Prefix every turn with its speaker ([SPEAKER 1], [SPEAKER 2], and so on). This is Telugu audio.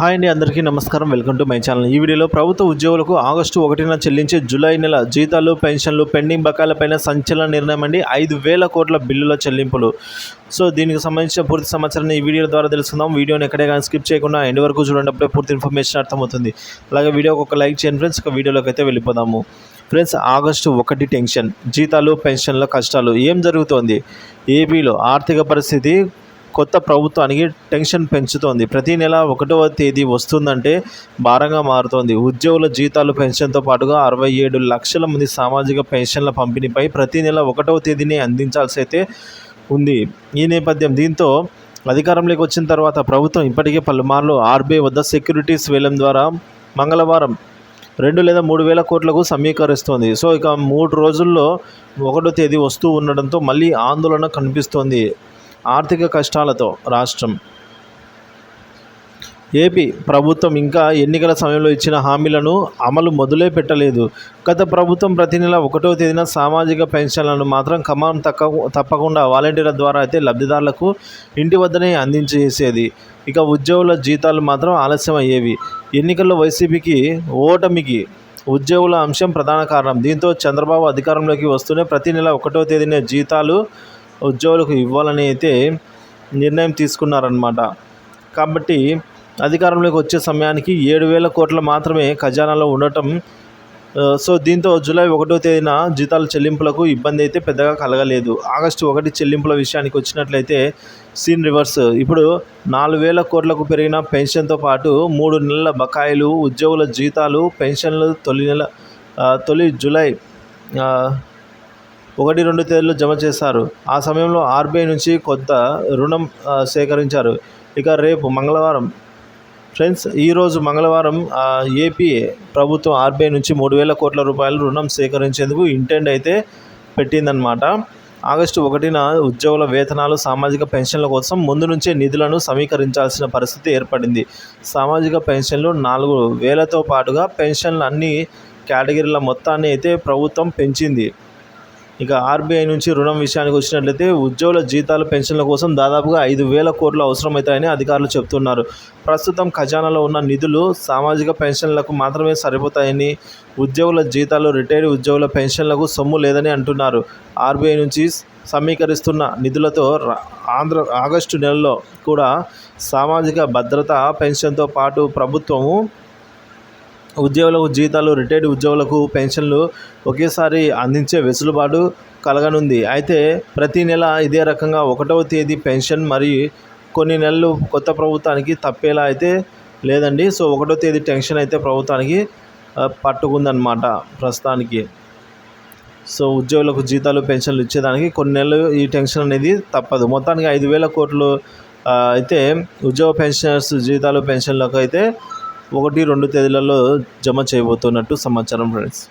[SPEAKER 1] హాయ్ అండి అందరికీ నమస్కారం. Welcome to my channel. ఈ వీడియోలో ప్రభుత్వ ఉద్యోగులకు ఆగస్టు ఒకటిన చెల్లించే జూలై నెల జీతాలు పెన్షన్లు పెండింగ్ బకాయిలపైన సంచలన నిర్ణయం అండి. ఐదు వేల కోట్ల బిల్లుల చెల్లింపులు. సో దీనికి సంబంధించిన పూర్తి సమాచారాన్ని ఈ వీడియో ద్వారా తెలుసుకుందాం. వీడియోని ఎక్కడే కానీ స్కిప్ చేయకుండా ఎండ్ వరకు చూడండి అప్పుడే పూర్తి ఇన్ఫర్మేషన్ అర్థమవుతుంది. అలాగే వీడియోకి ఒక లైక్ చేయండి ఫ్రెండ్స్. ఒక వీడియోలోకి అయితే వెళ్ళిపోదాము. ఫ్రెండ్స్ ఆగస్టు ఒకటి టెన్షన్. జీతాలు పెన్షన్ల కష్టాలు ఏం జరుగుతోంది? ఏపీలో ఆర్థిక పరిస్థితి కొత్త ప్రభుత్వానికి టెన్షన్ పెంచుతోంది. ప్రతి నెల ఒకటవ తేదీ వస్తుందంటే భారంగా మారుతోంది. ఉద్యోగుల జీతాలు పెన్షన్తో పాటుగా అరవై ఏడు లక్షల మంది సామాజిక పెన్షన్ల పంపిణీపై ప్రతి నెల ఒకటవ తేదీని అందించాల్సి అయితే ఉంది. ఈ నేపథ్యం దీంతో అధికారంలోకి వచ్చిన తర్వాత ప్రభుత్వం ఇప్పటికే పలుమార్లు ఆర్బీఐ వద్ద సెక్యూరిటీస్ వేలం ద్వారా మంగళవారం రెండు లేదా మూడు వేల కోట్లకు సమీకరిస్తోంది. సో ఇక మూడు రోజుల్లో ఒకటో తేదీ వస్తూ ఉండడంతో మళ్ళీ ఆందోళన కనిపిస్తోంది. ఆర్థిక కష్టాలతో రాష్ట్రం. ఏపీ ప్రభుత్వం ఇంకా ఎన్నికల సమయంలో ఇచ్చిన హామీలను అమలు మొదలే పెట్టలేదు. గత ప్రభుత్వం ప్రతి నెల ఒకటో తేదీన సామాజిక పెన్షన్లను మాత్రం కమాం తక్క తప్పకుండా వాలంటీర్ల ద్వారా అయితే లబ్ధిదారులకు ఇంటి వద్దనే అందించేసేది. ఇక ఉద్యోగుల జీతాలు మాత్రం ఆలస్యం అయ్యేవి ఎన్నికల్లో వైసీపీకి ఓటమికి ఉద్యోగుల అంశం ప్రధాన కారణం. దీంతో చంద్రబాబు అధికారంలోకి వస్తూనే ప్రతి నెల ఒకటో తేదీన జీతాలు ఉద్యోగులకు ఇవ్వాలని అయితే నిర్ణయం తీసుకున్నారనమాట కాబట్టి అధికారంలోకి వచ్చే సమయానికి ఏడు వేల కోట్లు మాత్రమే ఖజానాలో ఉండటం సో దీంతో జూలై ఒకటో తేదీన జీతాల చెల్లింపులకు ఇబ్బంది అయితే పెద్దగా కలగలేదు. ఆగస్టు ఒకటి చెల్లింపుల విషయానికి వచ్చినట్లయితే సీన్ రివర్స్. ఇప్పుడు నాలుగు వేల కోట్లకు పెరిగిన పెన్షన్తో పాటు మూడు నెలల బకాయిలు ఉద్యోగుల జీతాలు పెన్షన్లు తొలి నెల తొలి జూలై ఒకటి రెండు తేదీలు జమ చేశారు. ఆ సమయంలో ఆర్బీఐ నుంచి కొంత రుణం సేకరించారు. ఇక రేపు మంగళవారం ఫ్రెండ్స్ ఈరోజు మంగళవారం ఏపీ ప్రభుత్వం ఆర్బీఐ నుంచి మూడు వేల కోట్ల రూపాయలు రుణం సేకరించేందుకు ఇంటెండ్ అయితే పెట్టిందనమాట ఆగస్టు ఒకటిన ఉద్యోగుల వేతనాలు సామాజిక పెన్షన్ల కోసం ముందు నుంచే నిధులను సమీకరించాల్సిన పరిస్థితి ఏర్పడింది. సామాజిక పెన్షన్లు నాలుగు వేలతో పాటుగా పెన్షన్లు అన్ని కేటగిరీల మొత్తాన్ని అయితే ప్రభుత్వం పెంచింది. ఇక ఆర్బీఐ నుంచి రుణం విషయానికి వచ్చినట్లయితే ఉద్యోగుల జీతాలు పెన్షన్ల కోసం దాదాపుగా ఐదు వేల కోట్లు అవసరమవుతాయని అధికారులు చెబుతున్నారు ప్రస్తుతం ఖజానాలో ఉన్న నిధులు సామాజిక పెన్షన్లకు మాత్రమే సరిపోతాయని ఉద్యోగుల జీతాలు రిటైర్డ్ ఉద్యోగుల పెన్షన్లకు సొమ్ము లేదని అంటున్నారు. ఆర్బీఐ నుంచి సమీకరిస్తున్న నిధులతో ఆంధ్ర ఆగస్టు నెలలో కూడా సామాజిక భద్రత పెన్షన్తో పాటు ప్రభుత్వము ఉద్యోగులకు జీతాలు రిటైర్డ్ ఉద్యోగులకు పెన్షన్లు ఒకేసారి అందించే వెసులుబాటు కలగనుంది. అయితే ప్రతి నెల ఇదే రకంగా ఒకటవ తేదీ పెన్షన్ మరియు కొన్ని నెలలు కొత్త ప్రభుత్వానికి తప్పేలా అయితే లేదండి. సో ఒకటో తేదీ టెన్షన్ అయితే ప్రభుత్వానికి పట్టుకుందనమాట ప్రస్తుతానికి. సో ఉద్యోగులకు జీతాలు పెన్షన్లు ఇచ్చేదానికి కొన్ని నెలలు ఈ టెన్షన్ అనేది తప్పదు. మొత్తానికి ఐదు వేల కోట్లు అయితే ఉద్యోగ పెన్షనర్స్ జీతాలు పెన్షన్లకు అయితే ఒకటి రెండు తేదీలలో జమ చేయబోతున్నట్టు సమాచారం ఫ్రెండ్స్